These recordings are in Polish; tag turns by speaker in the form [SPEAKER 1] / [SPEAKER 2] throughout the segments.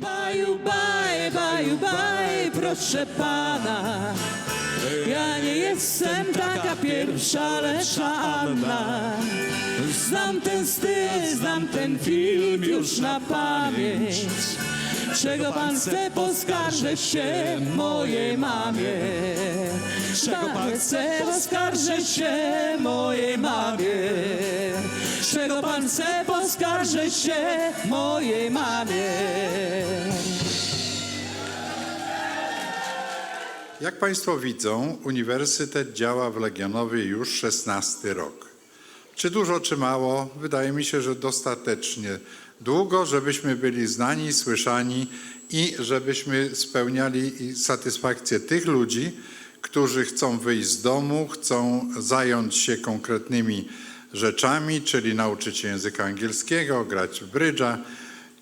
[SPEAKER 1] Baju, baj, baju, baj, proszę pana. Ja nie jestem taka pierwsza, lecz Anna. Znam ten styl, znam ten film już na pamięć. Czego pan chce, poskarżę się mojej mamie. Czego pan chce, poskarżę się mojej mamie. Czego pan chce, poskarżę się mojej mamie.
[SPEAKER 2] Jak Państwo widzą, uniwersytet działa w Legionowie już 16 rok. Czy dużo, czy mało? Wydaje mi się, że dostatecznie długo, żebyśmy byli znani, słyszani i żebyśmy spełniali satysfakcję tych ludzi, którzy chcą wyjść z domu, chcą zająć się konkretnymi rzeczami, czyli nauczyć się języka angielskiego, grać w brydża,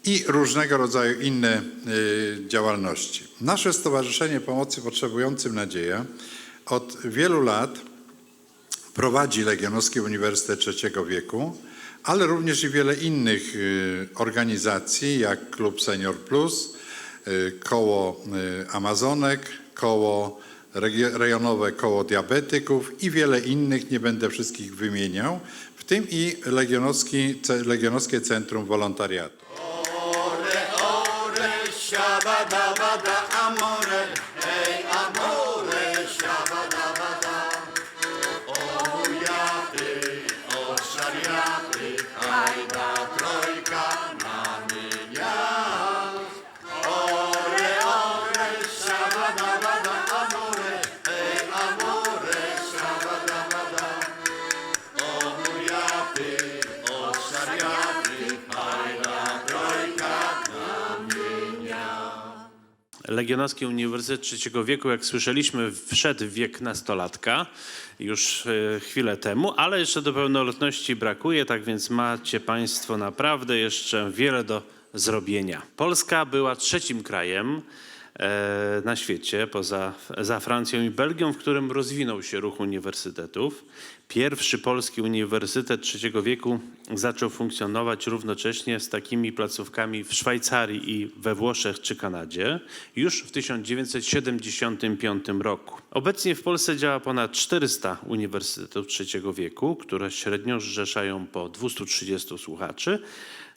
[SPEAKER 2] i różnego rodzaju inne y, działalności. Nasze Stowarzyszenie Pomocy Potrzebującym Nadzieja od wielu lat prowadzi Legionowski Uniwersytet Trzeciego Wieku, ale również i wiele innych y, organizacji, jak Klub Senior Plus, y, Koło y, Amazonek, Koło Rejonowe Koło Diabetyków i wiele innych, nie będę wszystkich wymieniał, w tym i Legionowski, Legionowskie Centrum Wolontariatu.
[SPEAKER 3] Shabadabada amore,
[SPEAKER 4] Legionowski Uniwersytet Trzeciego Wieku, jak słyszeliśmy, wszedł w wiek nastolatka już e, chwilę temu, ale jeszcze do pełnoletności brakuje, tak więc macie Państwo naprawdę jeszcze wiele do zrobienia. Polska była trzecim krajem na świecie, poza za Francją i Belgią, w którym rozwinął się ruch uniwersytetów. Pierwszy polski uniwersytet trzeciego wieku zaczął funkcjonować równocześnie z takimi placówkami w Szwajcarii i we Włoszech czy Kanadzie już w 1975 roku. Obecnie w Polsce działa ponad 400 uniwersytetów trzeciego wieku, które średnio zrzeszają po 230 słuchaczy,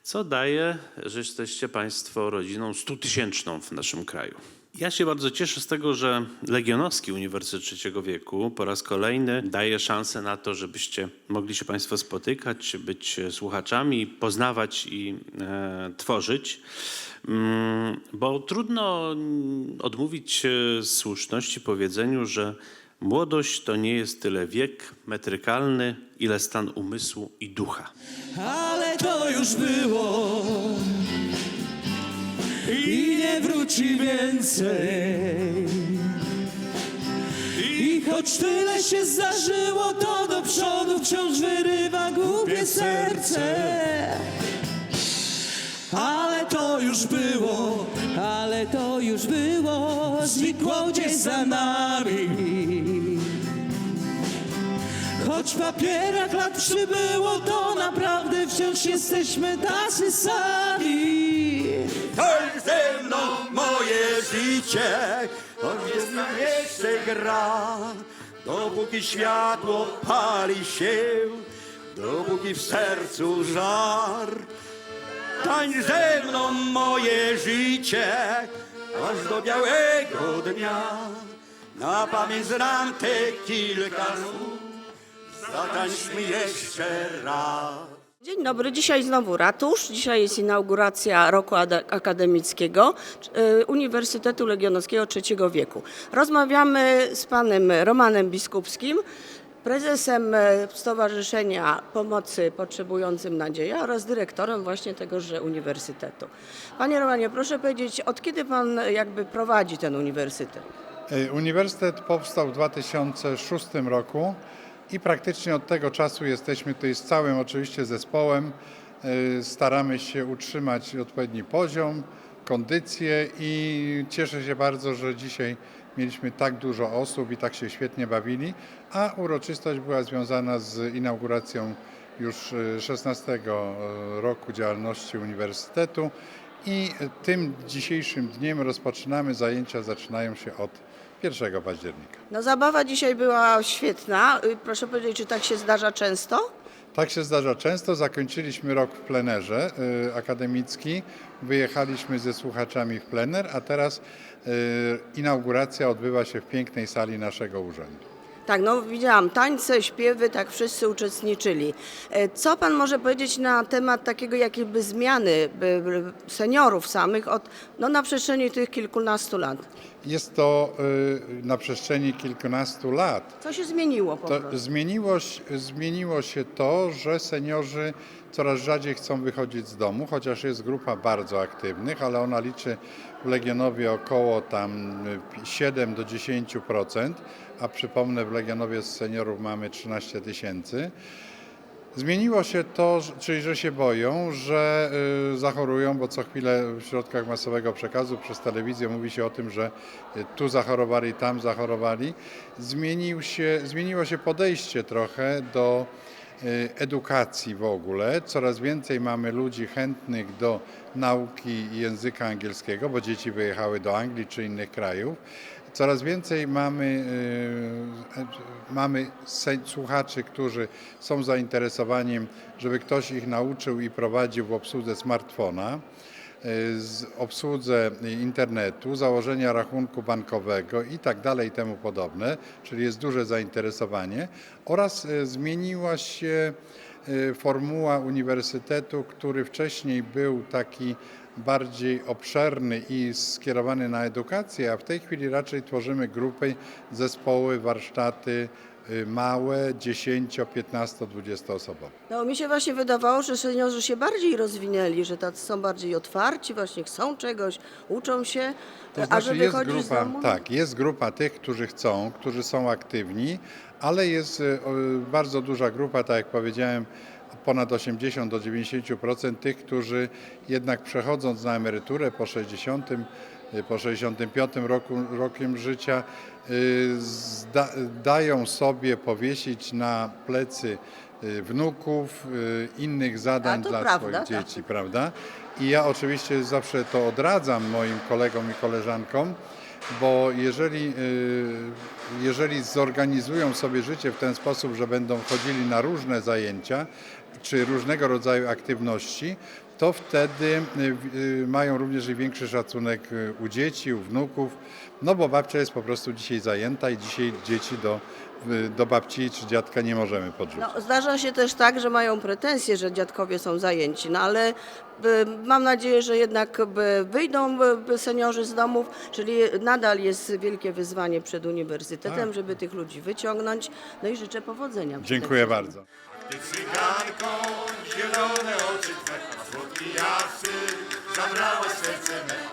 [SPEAKER 4] co daje, że jesteście Państwo rodziną 100-tysięczną w naszym kraju. Ja się bardzo cieszę z tego, że Legionowski Uniwersytet Trzeciego Wieku po raz kolejny daje szansę na to, żebyście mogli się Państwo spotykać, być słuchaczami, poznawać i e, tworzyć. Mm, Bo trudno odmówić e, słuszności powiedzeniu, że młodość to nie jest tyle wiek metrykalny, ile stan umysłu i ducha.
[SPEAKER 1] ale to już było i nie wróci więcej. I choć tyle się zdarzyło, to do przodu wciąż wyrywa głupie serce. Ale to już było, ale to już było, znikło gdzieś za nami. Choć w papierach lat przybyło, to naprawdę wciąż jesteśmy tacy sami.
[SPEAKER 3] Tań ze mną moje życie, choć jest nam jeszcze gra. Dopóki światło pali się, dopóki w sercu żar. Tań ze mną moje życie, aż do białego dnia. Na pamięć znam te kilka słów, zatańczmy jeszcze raz.
[SPEAKER 5] Dzień dobry, dzisiaj znowu ratusz. Dzisiaj jest inauguracja roku akademickiego y, Uniwersytetu Legionowskiego III wieku. Rozmawiamy z panem Romanem Biskupskim, prezesem e, Stowarzyszenia Pomocy Potrzebującym Nadzieja oraz dyrektorem właśnie tegoże uniwersytetu. Panie Romanie, proszę powiedzieć, od kiedy pan e, jakby prowadzi ten uniwersytet?
[SPEAKER 2] E, Uniwersytet powstał w 2006 roku i praktycznie od tego czasu jesteśmy tutaj z całym oczywiście zespołem. Staramy się utrzymać odpowiedni poziom, kondycję i cieszę się bardzo, że dzisiaj mieliśmy tak dużo osób i tak się świetnie bawili, a uroczystość była związana z inauguracją już e, 16 roku działalności Uniwersytetu I tym dzisiejszym dniem rozpoczynamy zajęcia, zaczynają się od 1 października.
[SPEAKER 5] No zabawa dzisiaj była świetna. Y, Proszę powiedzieć, czy tak się zdarza często?
[SPEAKER 2] Tak się zdarza często. Zakończyliśmy rok w plenerze y, akademicki. Wyjechaliśmy ze słuchaczami w plener, a teraz y, inauguracja odbywa się w pięknej sali naszego urzędu.
[SPEAKER 5] Tak, no widziałam tańce, śpiewy, tak wszyscy uczestniczyli. E, Co pan może powiedzieć na temat takiego jakiejby zmiany seniorów samych od, no, na przestrzeni tych kilkunastu lat?
[SPEAKER 2] Jest to y, na przestrzeni kilkunastu lat.
[SPEAKER 5] Co się zmieniło po
[SPEAKER 2] To
[SPEAKER 5] prostu?
[SPEAKER 2] zmieniło, się- zmieniło się to, że seniorzy coraz rzadziej chcą wychodzić z domu, chociaż jest grupa bardzo aktywnych, ale ona liczy w Legionowie około tam y, 7 do 10%, a przypomnę w Legionowie z seniorów mamy 13 tysięcy. Zmieniło się to, czyli że się boją, że y, zachorują, bo co chwilę w środkach masowego przekazu przez telewizję mówi się o tym, że y, tu zachorowali, tam zachorowali. Zmienił się, zmieniło się podejście trochę do y, edukacji w ogóle. Coraz więcej mamy ludzi chętnych do nauki języka angielskiego, bo dzieci wyjechały do Anglii czy innych krajów. Coraz więcej mamy, e, mamy słuchaczy, którzy są zainteresowani, żeby ktoś ich nauczył i prowadził w obsłudze smartfona, y, z obsłudze internetu, założenia rachunku bankowego i tak dalej i temu podobne, czyli jest duże zainteresowanie oraz y, zmieniła się formuła uniwersytetu, który wcześniej był taki bardziej obszerny i skierowany na edukację, a w tej chwili raczej tworzymy grupy, zespoły, warsztaty y, małe, 10, 15, 20 osobowe.
[SPEAKER 5] No mi się właśnie wydawało, że seniorzy się bardziej rozwinęli, że tacy są bardziej otwarci, właśnie chcą czegoś, uczą się,
[SPEAKER 2] To
[SPEAKER 5] a
[SPEAKER 2] znaczy
[SPEAKER 5] że
[SPEAKER 2] jest grupa,
[SPEAKER 5] domu...
[SPEAKER 2] tak, jest grupa tych, którzy chcą, którzy są aktywni, ale jest y, bardzo duża grupa, tak jak powiedziałem, ponad 80 do 90% tych, którzy jednak przechodząc na emeryturę po 60, y, po 65 roku, rokiem życia y, zda, dają sobie powiesić na plecy y, wnuków, innych zadań dla
[SPEAKER 5] prawda,
[SPEAKER 2] swoich
[SPEAKER 5] tak.
[SPEAKER 2] dzieci, prawda? I ja oczywiście zawsze to odradzam moim kolegom i koleżankom, bo jeżeli, jeżeli zorganizują sobie życie w ten sposób, że będą chodzili na różne zajęcia czy różnego rodzaju aktywności, to wtedy y, y, mają również i większy szacunek y, u dzieci, u wnuków, no bo babcia jest po prostu dzisiaj zajęta i dzisiaj dzieci do, do babci czy dziadka nie możemy podrzucić.
[SPEAKER 5] No, zdarza się też tak, że mają pretensje, że dziadkowie są zajęci, no ale mam nadzieję, że jednak wyjdą seniorzy z domów, czyli nadal jest wielkie wyzwanie przed uniwersytetem,
[SPEAKER 2] Tak.
[SPEAKER 5] żeby tych ludzi wyciągnąć. No i życzę powodzenia.
[SPEAKER 2] Dziękuję bardzo.
[SPEAKER 3] Ty cyganką, zielone oczy twe, słodki jasy, zabrałaś serce me.